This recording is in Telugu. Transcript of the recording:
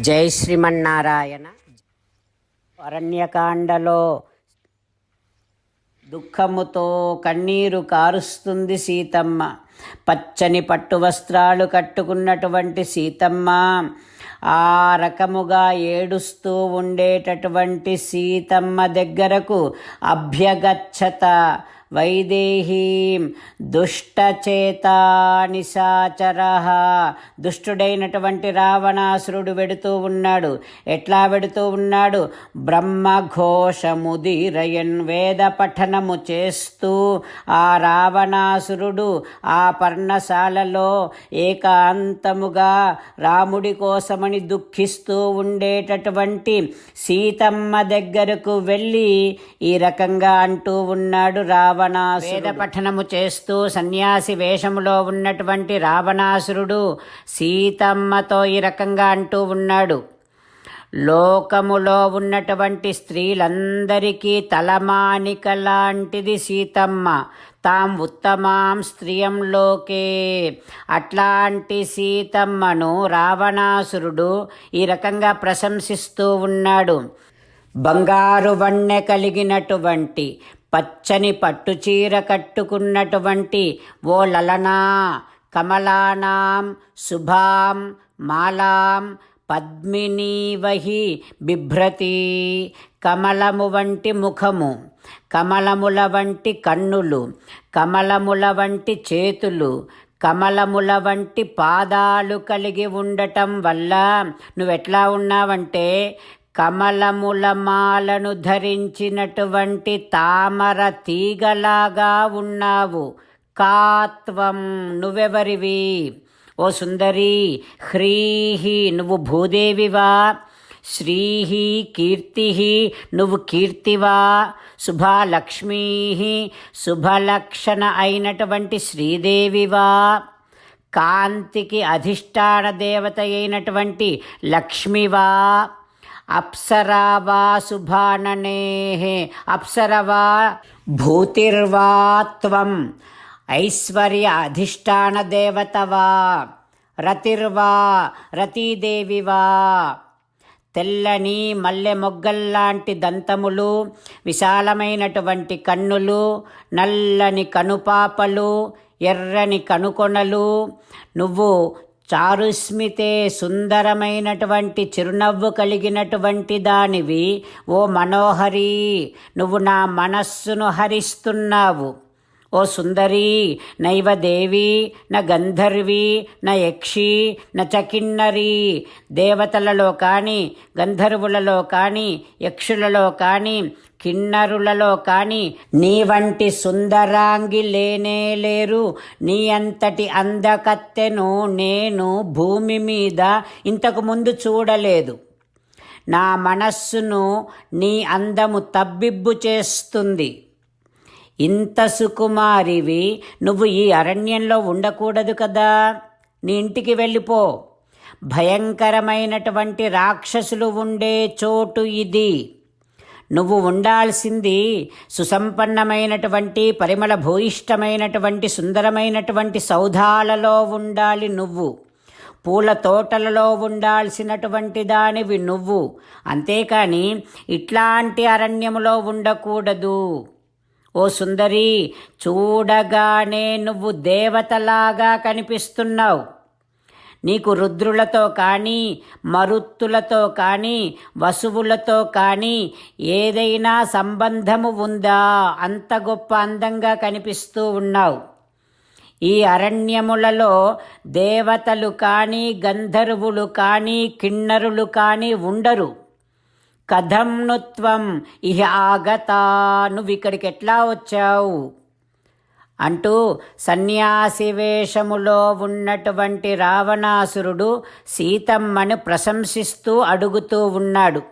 జై శ్రీమన్నారాయణ. అరణ్యకాండలో దుఃఖముతో కన్నీరు కారుస్తుంది సీతమ్మ. పచ్చని పట్టు వస్త్రాలు కట్టుకున్నటువంటి సీతమ్మ ఆ రకముగా ఏడుస్తూ ఉండేటటువంటి సీతమ్మ దగ్గరకు అభ్యగచ్చత వైదేహీం దుష్టచేత నిశాచర దుష్టుడైనటువంటి రావణాసురుడు వెడుతూ ఉన్నాడు. ఎట్లా వెడుతూ ఉన్నాడు? బ్రహ్మఘోషముదిరయన్ వేద పఠనము చేస్తూ ఆ రావణాసురుడు ఆ పర్ణశాలలో ఏకాంతముగా రాముడి కోసమని దుఃఖిస్తూ ఉండేటటువంటి సీతమ్మ దగ్గరకు వెళ్ళి ఈ రకంగా అంటూ ఉన్నాడు రావణాసు వేద పఠనము చేస్తూ సన్యాసి వేషములో ఉన్నటువంటి రావణాసురుడు సీతమ్మతో ఈ రకంగా అంటూ ఉన్నాడు. లోకములో ఉన్నటువంటి స్త్రీలందరికీ తలమానిక లాంటిది సీతమ్మ. తాం ఉత్తమాం స్త్రియంలోకే అట్లాంటి సీతమ్మను రావణాసురుడు ఈ రకంగా ప్రశంసిస్తూ ఉన్నాడు. బంగారు వన్నె కలిగినటువంటి పచ్చని పట్టుచీర కట్టుకున్నటువంటి ఓ లలనా కమలానాం శుభాం మాలాం పద్మినీవహి బిభ్రతి. కమలము వంటి ముఖము కమలముల వంటి కన్నులు కమలముల వంటి చేతులు కమలముల వంటి పాదాలు కలిగి ఉండటం వల్ల నువ్వెట్లా ఉన్నావంటే కమలముల మాలను ధరించినటువంటి తామర తీగలాగా ఉన్నావు. కాత్వం నువ్వెవరివి? ఓ సుందరి హ్రీహి నువ్వు భూదేవివా? శ్రీహి కీర్తి నువ్వు కీర్తివా? శుభలక్ష్మీ శుభలక్షణ అయినటువంటి శ్రీదేవివా? కాంతికి అధిష్టాన దేవత అయినటువంటి లక్ష్మివా? అప్సరావా శుభాననే అప్సరవా భూతిర్వా త్వం ఐశ్వర్య అధిష్టాన దేవతవా రతిర్వా రతీదేవివా తెల్లని మల్లె మొగ్గల్లాంటి దంతములు విశాలమైనటువంటి కన్నులు నల్లని కనుపాపలు ఎర్రని కనుకొనలు నువ్వు చారుస్మితే సుందరమైనటువంటి చిరునవ్వు కలిగినటువంటి దానివి. ఓ మనోహరి నువ్వు నా మనస్సును హరిస్తున్నావు. ఓ సుందరీ నైవ దేవి న గంధర్వి న యక్షి న చకిన్నరి. దేవతలలో కానీ గంధర్వులలో కానీ యక్షులలో కానీ కిన్నరులలో కానీ నీ వంటి సుందరాంగి లేనే లేరు. నీ అంతటి అందకత్తెను నేను భూమి మీద ఇంతకు ముందు చూడలేదు. నా మనస్సును నీ అందము తబ్బిబ్బు చేస్తుంది. ఇంత సుకుమారివి నువ్వు ఈ అరణ్యంలో ఉండకూడదు కదా. నీ ఇంటికి వెళ్ళిపో. భయంకరమైనటువంటి రాక్షసులు ఉండే చోటు ఇది. నువ్వు ఉండాల్సింది సుసంపన్నమైనటువంటి పరిమళ భూయిష్టమైనటువంటి సుందరమైనటువంటి సౌధాలలో ఉండాలి నువ్వు. పూల తోటలలో ఉండాల్సినటువంటి దానివి నువ్వు. అంతేకాని ఇట్లాంటి అరణ్యములో ఉండకూడదు. ఓ సుందరి చూడగానే నువ్వు దేవతలాగా కనిపిస్తున్నావు. నీకు రుద్రులతో కానీ మరుత్తులతో కానీ వసువులతో కానీ ఏదైనా సంబంధము ఉందా? అంత గొప్ప అందంగా కనిపిస్తూ ఉన్నావు. ఈ అరణ్యములలో దేవతలు కానీ గంధర్వులు కానీ కిన్నరులు కానీ ఉండరు. కథం నుత్వం. ఇహ ఆగతా. నువ్వు ఇక్కడికి ఎట్లా వచ్చావు? అంటూ సన్యాసి వేషములో ఉన్నటువంటి రావణాసురుడు సీతమ్మను ప్రశంసిస్తూ అడుగుతూ ఉన్నాడు.